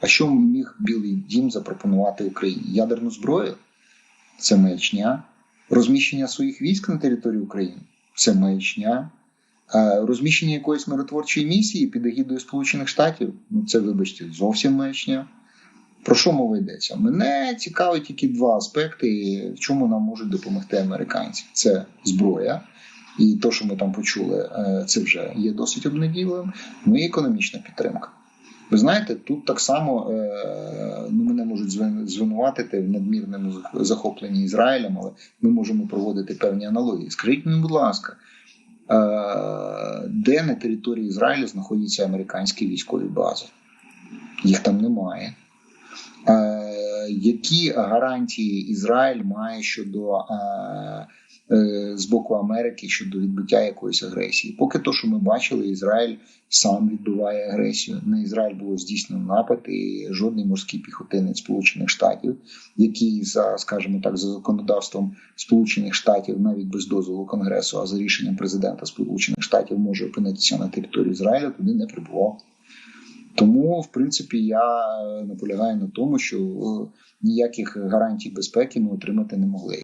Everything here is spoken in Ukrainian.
А що міг Білий Дім запропонувати Україні? Ядерну зброю? Це маячня. Розміщення своїх військ на території України це маячня. Розміщення якоїсь миротворчої місії під егідою Сполучених Штатів ну це, вибачте, зовсім маячня. Про що мова йдеться? Мене цікавить тільки два аспекти, в чому нам можуть допомогти американці: це зброя, і то, що ми там почули, це вже є досить обнадійливим. Ну і економічна підтримка. Ви знаєте, тут так само ну, мене можуть звинуватити в надмірному захопленні Ізраїлем, але ми можемо проводити певні аналогії. Скажіть мені, будь ласка, де на території Ізраїлю знаходяться американські військові бази? Їх там немає. Які гарантії Ізраїль має щодо з боку Америки щодо відбиття якоїсь агресії? Поки то, що ми бачили, Ізраїль сам відбиває агресію. На Ізраїль було здійснено напад, і жодний морський піхотинець Сполучених Штатів, який за, скажімо так, за законодавством Сполучених Штатів, навіть без дозволу Конгресу, а за рішенням президента Сполучених Штатів може опинитися на території Ізраїля, туди не прибував. Тому, в принципі, я наполягаю на тому, що ніяких гарантій безпеки ми отримати не могли.